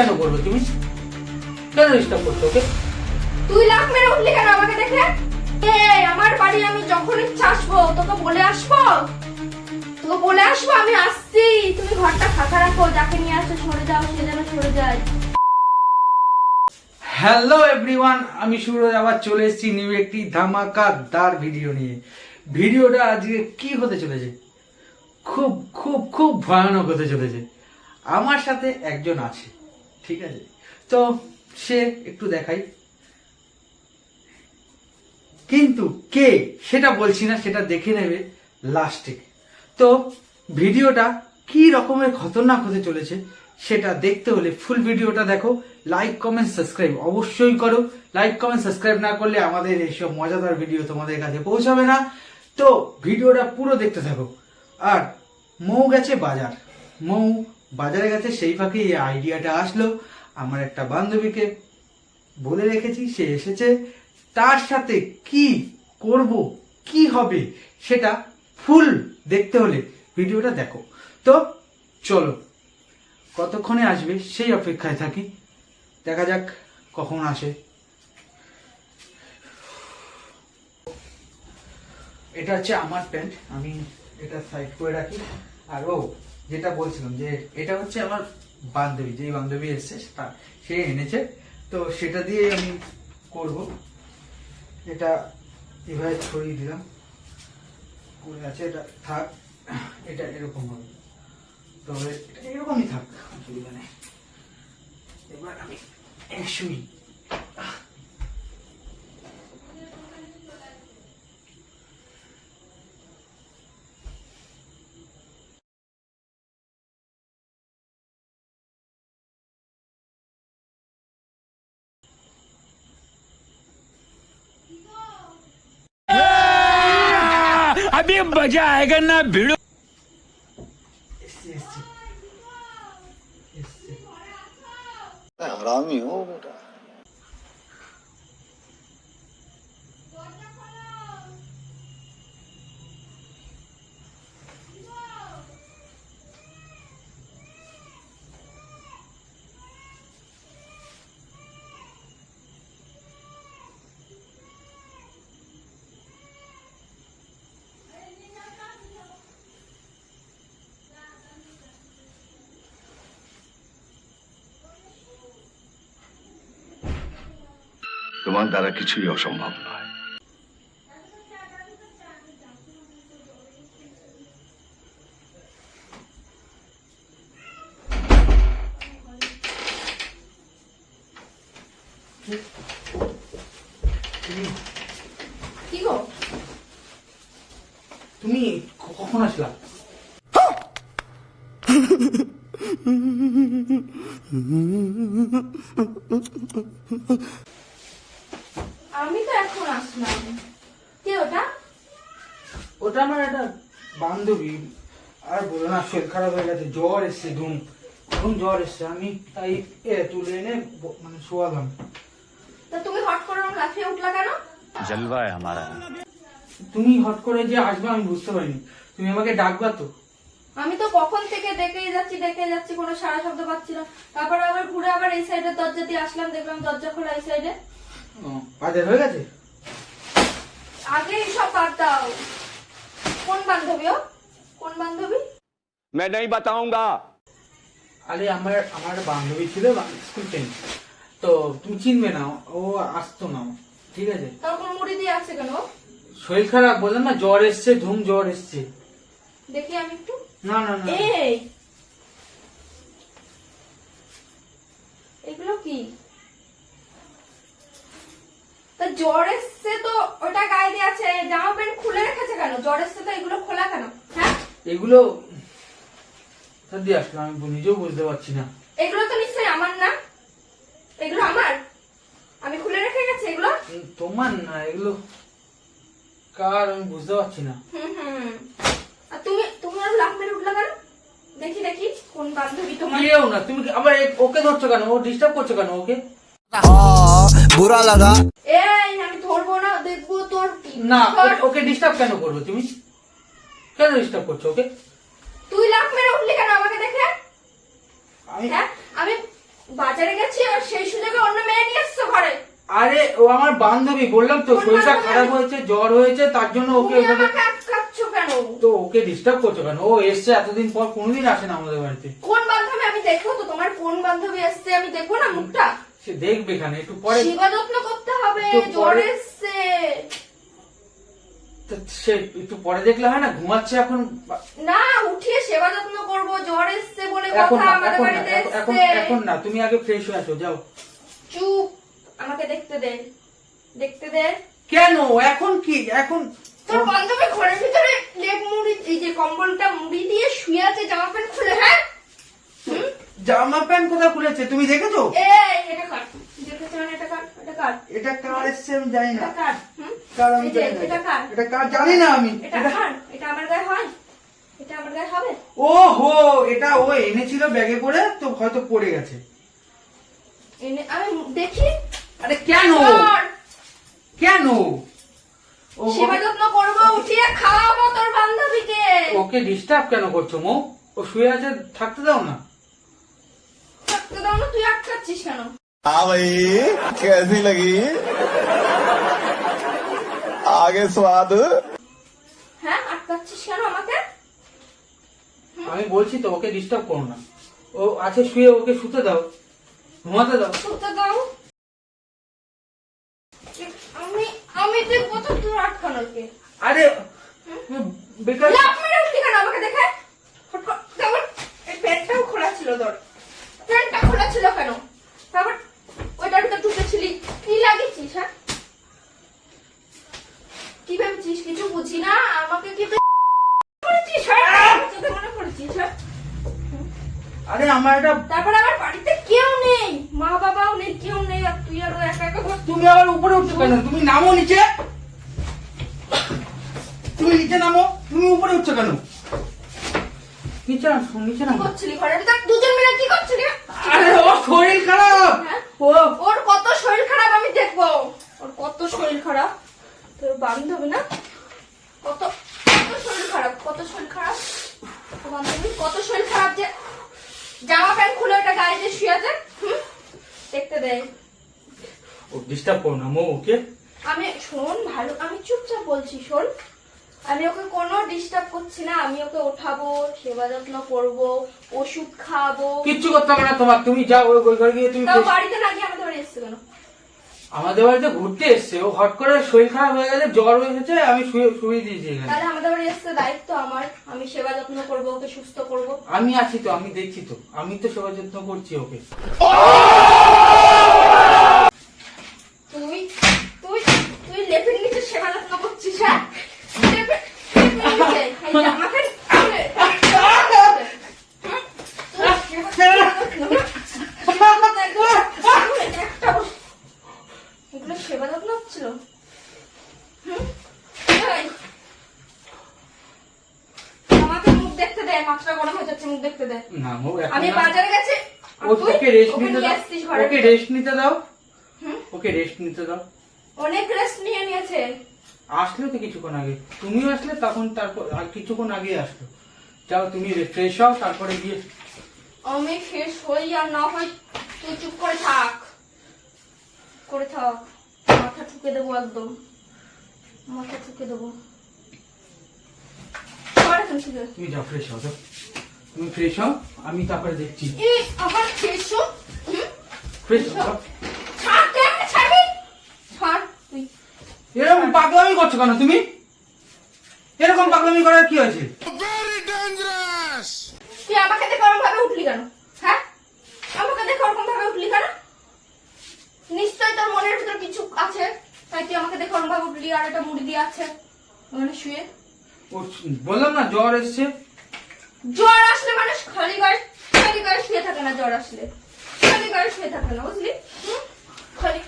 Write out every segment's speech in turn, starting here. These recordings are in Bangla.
কেন করবে তুমি? কেন ডিস্টার্ব করছ ওকে? তুই লাখ মেরে উঠলি কেন আমাকে দেখে এই আমার বাড়ি আমি যখন ইচ্ছা আসব তোকে বলে আসব? তোকে বলে আসব আমি আসছি। তুমি ঘরটা ফাঁকা রাখো যাকে নিয়ে আসো সরে যাও সে যেন সরে যায়। হ্যালো এভরিওয়ান আমি সুরজ আবার চলে এসেছি নিউ একটি ধামাকাদার ভিডিও নিয়ে। ভিডিওটা আজকে কি হতে চলেছে? খুব খুব খুব ভয়ানক হতে চলেছে। আমার সাথে একজন আছে। ঠিক আছে? তো সে একটু দেখাই। কিন্তু কে সেটা বলছি না, সেটা দেখে নেবে লাস্টে। তো ভিডিওটা কি রকমের খতরনাক হতে চলেছে সেটা দেখতে হলে ফুল ভিডিওটা দেখো। লাইক, কমেন্ট, সাবস্ক্রাইব অবশ্যই করো। লাইক, কমেন্ট, সাবস্ক্রাইব না করলে আমাদের এইসব মজাদার ভিডিও তোমাদের কাছে পৌঁছাবে না। তো ভিডিওটা পুরো দেখতে থাকো। আর মৌ গেছে বাজার। মৌ বাজারে গেছে, সেই ফাঁকে এই আইডিয়াটা আসলো। আমার একটা বান্ধবীকে বলে রেখেছি, সে এসেছে। তার সাথে কি করব, কি হবে, সেটা ফুল দেখতে হলে ভিডিওটা দেখো। তো চলো, কতক্ষণে আসবে সেই অপেক্ষায় থাকি। দেখা যাক কখন আসে। এটা হচ্ছে আমার প্যান্ট, আমি এটা সাইড করে রাখি। আর ও যেটা বলছিলাম যে এটা হচ্ছে আমার বান্ধবী, যেই বান্ধবী এসছে তা- সে এনেছে। তো সেটা দিয়ে আমি করব। এটা এভাবে ছড়িয়ে দিলাম। পড়ে আছে, এটা থাক। এটা এরকম হবে। তবে এটা এরকমই থাক অসুবিধা নেই। এবার আমি শুই ये मज़ा आएगा ना भिड़ो। हरामी हो बेटा। তোমার দ্বারা কিছুই অসম্ভব নয়। তুমি কি গো? তুমি কখন আসলা? আমি ওটা? আমার একটা বান্ধবী। আর না শরীর খারাপ হয়ে গেছে জ্বর এসছে ধুম। জ্বর এসছে। আমি তাই এ তুলে এনে মানে শোয়ালাম। তা তুমি হট করে উঠলা কেন? জলবা আমারা। তুমি হট করে যে আসবে আমি বুঝতে পারিনি। তুমি আমাকে ডাকবা তো। আমি তো কখন থেকে দেখেই যাচ্ছি দেখে যাচ্ছি কোনো সারা শব্দ পাচ্ছি না। তারপরে আবার ঘুরে আবার এই সাইডে দরজা দিয়ে আসলাম দেখলাম দরজা খোলা এই সাইডে বাজার হয়ে গেছে? আগে সব বাদ দাও কোন বান্ধবী ও কোন বান্ধবী मैं नहीं बताऊंगा আরে আমার আমার একটা বান্ধবী ছিল স্কুল ফ্রেন্ড তো তুমি চিনবে না ও আসতো না ঠিক আছে তখন মুড়ি দিয়ে আছে কেন ও? শরীর খারাপ বললাম না জ্বর এসছে ধুম জ্বর এসছে দেখি আমি একটু না না না এই এগুলো কি তা জ্বর তো ওটা গায়ে দিয়ে আছে। জামা প্যান্ট খুলে রেখেছে কেন? জ্বর তো এগুলো খোলা কেন? হ্যাঁ? এগুলো দিয়ে আসলো? আমি নিজেও বুঝতে পারছি না। এগুলো তো নিশ্চয়ই আমার না। এগুলো আমার? আমি খুলে রেখে গেছি এগুলো? তোমার না এগুলো কার? আমি বুঝতে পারছি না। আর তুমি তোমার লাভ মেরে উঠল কেন? দেখি দেখি কোন বান্ধবী তোমার? কেউ না তুমি আবার ওকে ধরছো কেন? ও ডিস্টার্ব করছ কেন ওকে? বুড়া লাগা। এ না ওকে ডিস্টার্ব কেন করবে তুমি? কেন ডিস্টার্ব করছ ওকে? তুই মেরে উঠলি কেন আমাকে দেখে? আমি হ্যাঁ আমি বাজারে গেছি আর সেই সুযোগে অন্য মেয়ে নিয়ে এসছো ঘরে। আরে ও আমার বান্ধবী বললাম তো শরীরটা খারাপ হয়েছে জ্বর হয়েছে তার জন্য ওকে ওখানে- তো ওকে ডিস্টার্ব করছ কেন? ও এসছে এতদিন পর কোনদিন আসে না আমাদের বাড়িতে। কোন বান্ধবী? আমি দেখব তো তোমার কোন বান্ধবী এসছে? আমি দেখব না মুখটা? সে দেখবে এখানে একটু পরে সেবা যত্ন করতে হবে জ্বর এসছে। সে একটু পরে দেখলে হয় না? ঘুমাচ্ছে এখন? না উঠিয়ে সেবা যত্ন করব জ্বর এসছে বলে এখন কথা না আমাদের বাড়িতে এখন- এখন না তুমি আগে ফ্রেশ হয়ে আসো যাও। চুপ আমাকে দেখতে দে দেখতে দে। কেন? এখন কি? এখন তোর বান্ধবী ঘরের ভিতরে লেপ মুড়ি এই যে কম্বলটা মুড়ি দিয়ে শুয়ে আছে জামা প্যান্ট খুলে হ্যাঁ? জামা প্যান্ট কোথায় খুলেছে? তুমি দেখেছ? এই এটা কাট দেখেছ এটা কাট এটা কাট এটা কার এসছে আমি জানি না। এটা কাট ও হো এটা ও এনেছিল ব্যাগে করে তো হয়তো পড়ে গেছে। উঠিয়ে খাওয়াবো তোর বান্ধবীকে। ওকে ডিস্টার্ব কেন করছ মো? ও শুয়ে আছে থাকতে দাও না। থাকতে দাও না তুই আটকাচ্ছিস কেন? আ লাগি আগে স্বাদ। হ্যাঁ আটকাচ্ছিস কেন আমাকে? আমি বলছি তো ওকে ডিস্টার্ব করো না। ও আছে শুয়ে ওকে শুতে দাও। ঘুমাতে দাও। শুতে দাও। আমি আমি তুই কত দূর আটকানো কে আরে বেকার লাফ মেরে উঠি কেন আমাকে দেখে? তারপর এই প্যান্টটাও খোলা ছিল তোর প্যান্টটা খোলা ছিল কেন? তারপর ওইটা তো টুটেছিলি কি লাগিয়েছিস হ্যাঁ? কি ভেবেছিস? কিছু বুঝি না? আমাকে কি করেছিস? হ্যাঁ মনে করেছিস হ্যাঁ। আরে আমার একটা তারপর আমার বাড়িতে কেউ নেই। মা বাবাও নেই কেউ নেই আর তুই আর একা একা তুমি আবার উপরে উঠছো কেন? তুমি নামো নিচে। তুমি নিচে নামো। তুমি উপরে উঠছো কেন? নিচে নামো নিচে নামো। করছিলি ভিতর? দুজন মিলে কি করছিলি? আরে ও শরীর খারাপ। হ্যাঁ? ও ওর কত শরীর খারাপ আমি দেখব ওর কত শরীর খারাপ তোর বান্ধবী না কত কত শরীর খারাপ কত শরীর খারাপ তোর বান্ধবী কত শরীর খারাপ যে জামা প্যান্ট খুলে ওটা গায়ে দিয়ে শুয়ে আছে হুম? দেখতে দে ও ডিস্টার্ব করো না মো ওকে? আমি শোন ভালো আমি চুপচাপ বলছি শোন। আমি ওকে কোনো ডিস্টার্ব করছি না আমি ওকে ওঠাবো সেবা যত্ন করব ওষুধ খাওয়াবো কিচ্ছু করতে হবে না তোমার তুমি যাও ওই ওই ঘরে গিয়ে তুমি তাও বাড়িতে না গিয়ে আমাদের বাড়ি এসছে কেন? আমাদের বাড়িতে ঘুরতে এসছে ও হট করে শরীর খারাপ হয়ে গেছে জ্বর হয়ে গেছে আমি শুয়ে শুয়ে দিয়েছি এখানে। তাহলে আমাদের বাড়ি এসছে দায়িত্ব আমার আমি সেবা যত্ন করব ওকে সুস্থ করব। আমি আছি তো আমি দেখছি তো আমি তো সেবা যত্ন করছি ওকে তুই তুই তুই লেপের নিচে সেবা যত্ন করছিস হ্যাঁ লেপের- লেপের নিচে, এই যে আমাকে তুলে, হুম? তুই সেবা- সেবা যত্ন না? সেবা যত্ন একদম- তুই একটা বস- এগুলো সেবা যত্ন হচ্ছিল দেখতে দে মাথা গরম হয়ে যাচ্ছে মুখ দেখতে দে না আমি। বাজারে গেছি ওকে রেস্ট নিতে দাও ওকে রেস্ট নিতে দাও। ওকে রেস্ট নিতে দাও। অনেক রেস্ট নিয়ে নিয়েছে। আসলে তো কিছুক্ষণ আগে। তুমিও আসলে তখন তারপর আর কিছুক্ষণ আগে আসলো। যাও তুমি ফ্রেশ হও তারপরে গিয়ে। আমি শেষ হই আর না হই তুই চুপ করে থাক। করে থাক। মাথা ঠুকে দেবো একদম। মাথা ঠুকে দেবো। তুমি যাও ফ্রেশ হও যাও। তুমি ফ্রেশ হও আমি তারপরে দেখছি। এই, আবার শেষ হো? হুম? ফ্রেশ হও ছাড়, কেমনে ছাড়বি? ছাড়, তুই। এরকম পাগলামি করছ কেন তুমি? এরকম পাগলামি করার কি হয়েছে? তুই আমাকে দেখে ওরকম ভাবে উঠলি কেন? হ্যাঁ? আমাকে দেখে ওরকম ভাবে উঠলি কেন? নিশ্চয় তোর মনের ভিতর কিছু আছে তাই তুই আমাকে দেখে ওরকম ভাবে উঠলি আর একটা মুড়ি দিয়ে আছে। ওখানে শুয়ে। ও বললাম না জ্বর এসছে? জ্বর আসলে মানুষ খালি গায়ে খালি গায়ে শুয়ে থাকে না জ্বর আসলে। খালি গায়ে শুয়ে থাকে না বুঝলি? হুম? খালি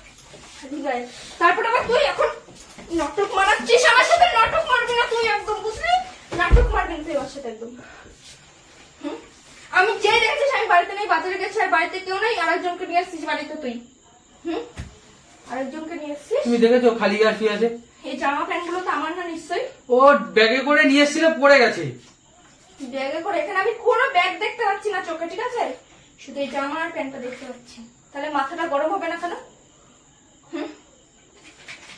খালি গায়ে। তারপর আবার তুই এখন নাটক মারাচ্ছিস আমার সাথে? নাটক মারবি না তুই একদম বুঝলি? নাটক মারবি না তুই আমার সাথে একদম? আমি যে দেখেছিস আমি বাড়িতে নেই বাজারে গেছি আর বাড়িতে কেউ নেই আরেকজনকে নিয়ে আসছিস বাড়িতে তুই। হুম? আরেকজনকে নিয়ে আসছিস? তুমি দেখেছ খালি গা শুয়ে আছে? এই জামা প্যান্টগুলো তো আমার না নিশ্চয়ই। ও ব্যাগে করে নিয়ে এসেছিল পড়ে গেছে। ব্যাগে করে এখানে আমি কোনো ব্যাগ দেখতে পাচ্ছি না চোখে ঠিক আছে? শুধু এই জামা আর প্যান্টটা দেখতে পাচ্ছি। তাহলে মাথাটা গরম হবে না কেন? হুম?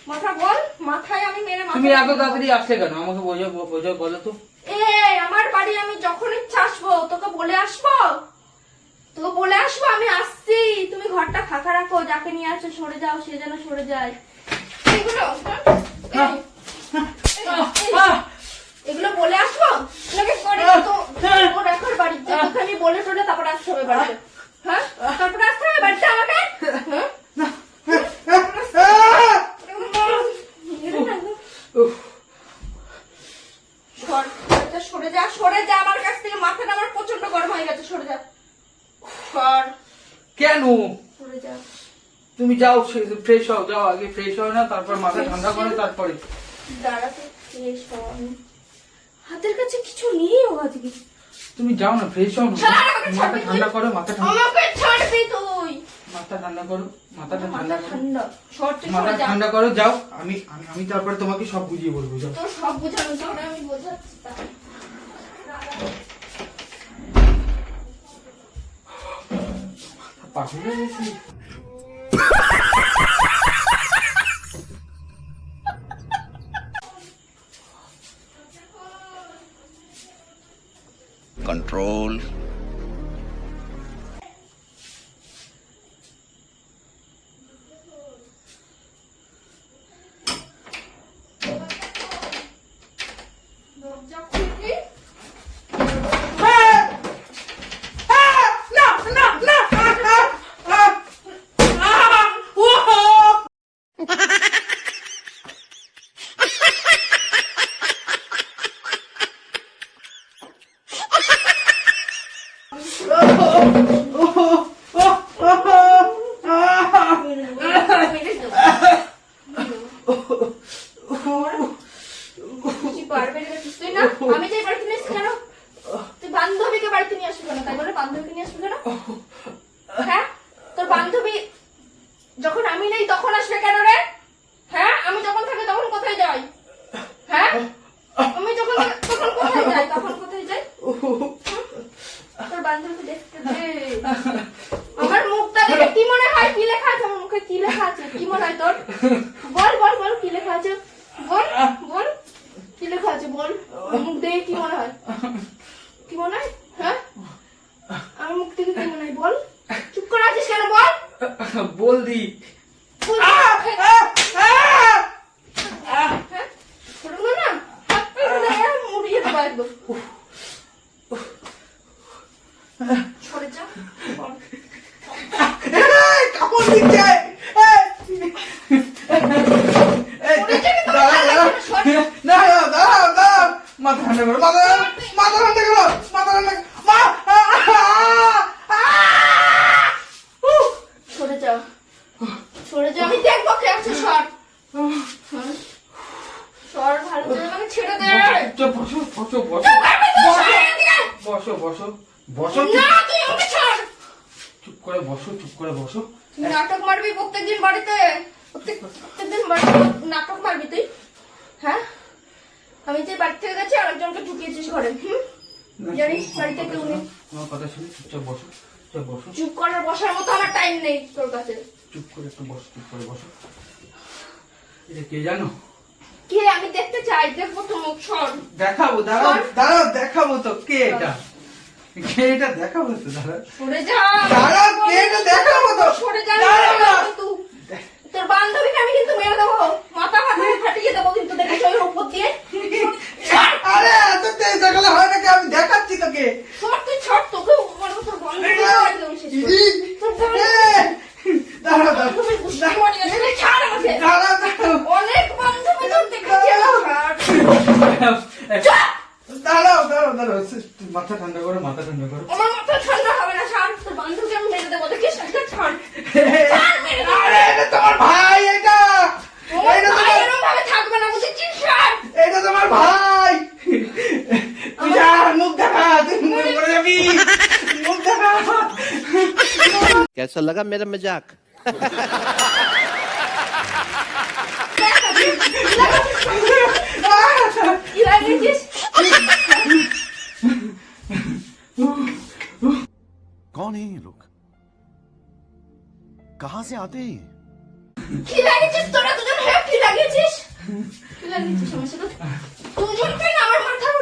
মাথা বল মাথায় আমি মেরে তুমি এত তাড়াতাড়ি আসলে কেন? আমাকে বোঝো বোঝো বলো তো। এই আমার বাড়ি আমি যখন ইচ্ছা আসব তোকে বলে আসব? তোকে বলে আসব আমি আসছি। তুমি ঘরটা ফাঁকা রাখো যাকে নিয়ে আসছো সরে যাও সে যেন সরে যায়। এগুলো হ্যাঁ? এই, আহ! এগুলো বলে আসব? নাকি পরে তো তোর এখন বাড়িতে আমি বলে টলে তারপর আসতে হবে বাড়িতে। হ্যাঁ? তারপর আসতে হবে বাড়িতে আমাকে? হ্যাঁ উফ, সর, বাড়িতে সরে যা সরে যা আমার কাছ থেকে মাথাটা আমার প্রচণ্ড গরম হয়ে গেছে সরে যা। সর। কেন? সরে যা। তুমি যাও ফ্রেশ হও যাও আগে ফ্রেশ হও না তারপর মাথা ঠান্ডা করো তারপরে। দাঁড়াতে ফ্রেশ হও। হাতের কাছে কিছু নেই ও আজকে তুমি যাও না ফ্রেশ হও মাথা ঠান্ডা করো মাথা ঠান্ডা আমাকে ছাড়বি তুই মাথা ঠান্ডা করো মাথাটা ঠান্ডা ঠান্ডা। মাথা ঠান্ডা করো যাও। আমি আমি তারপরে তোমাকে সব বুঝিয়ে বলব যাও। তোর সব বোঝানো আমি বোঝাচ্ছি তা। পাগল বান্ধবীকে নিয়ে আসবে কেন? হ্যাঁ? তোর বান্ধবী যখন আমি নেই তখন আসবে কেন রে হ্যাঁ আমি যখন থাকি তখন কোথায় যাই হ্যাঁ আমি যখন থাকি তখন কোথায় যাই তখন কোথায় যাই তোর বান্ধবীকে দেখতে দে আমার মুখটা দেখে কি মনে হয় কি লেখা আছে আমার মুখে কি লেখা আছে কি মনে হয় তোর বল বল বল কি লেখা আছে বল বল কি লেখা আছে বল আমার মুখ দেখে কি মনে হয় কি মনে হয় হ্যাঁ আমার মুখ থেকে কি মনে হয় বল চুপ করে আছিস কেন বল दी? শুনলো না মুড়িয়ে দেবো একদম সরে যা বল। এই, কাপড় দিচ্ছে এই, এই, ওরে যাবি তো, দাঁড়াও, ভালো দাঁড়াও, করে সর। দাঁড়াও, দাঁড়াও, দাঁড়াও। মাথা ঠান্ডা করো মাথা মাথা ঠান্ডা করো মাথা ঠান্ডা করো। মা আ, আ, আ, উহ, সরে যা সরে যা আমি দেখব কে আছে সর হ্যাঁ। সর ভালো করে আমাকে ছেড়ে দে চুপ, বসো বসো বসো চুপ করবি তুই, সর এদিকে। বসো বসো বসো না তুই আমাকে ছাড় চুপ করে বসো চুপ করে বসো। নাটক মারবি প্রত্যেকদিন বাড়িতে? প্রত্যেকদিন বাড়িতে নাটক মারবি তুই? হ্যাঁ? আমি যে বাড়ি থেকে গেছি আরেকজনকে ঢুকিয়েছিস ঘরে হুম? জানিস বাড়িতে কেউ নেই। তোমার কথা শুনে চুপচাপ বসো চুপ বসো। চুপ করার বসার মতো আমার টাইম নেই তোর কাছে। চুপ করে একটু বসো চুপ করে বসো। এটা কে জানো? কে? আমি দেখতে চাই দেখব তো মুখ সর দেখাবো দাঁড়াও দাঁড়াও দেখাবো তো কে এটা? দেখাবো তো দাঁড়াও সরে যা। দাঁড়াও, কে দেখাবো তো? সরে যা না। তোর বান্ধবীকে আমি কিন্তু মেরে দেবো। মাথা ফাটা ফাটিয়ে দেবো কিন্তু দেখিস ওই উপর দিয়ে। আরে এত তেজ দেখালে হয় নাকি আমি দেখাচ্ছি তোকে। कैसा लगा मेरा मजाक? कौन है ये लोग? कहा से आते हैं তোরা দুজন হ্যাঁ কি লাগিয়েছিস কি লাগিয়েছিস সমস্যা তো দুজন কেন আমার মাথার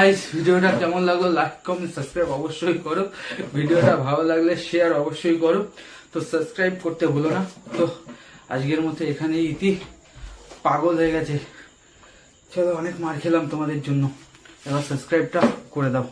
গাইস ভিডিওটা কেমন লাগল? লাইক কমেন্ট সাবস্ক্রাইব অবশ্যই করো। ভিডিওটা ভালো লাগলে শেয়ার অবশ্যই করো। তো সাবস্ক্রাইব করতে ভুলো না। তো আজকের মতো এখানে ইতি। পাগল হয়ে গেছে। চলো, অনেক মার খেলাম তোমাদের জন্য। এবার সাবস্ক্রাইবটা করে দাও।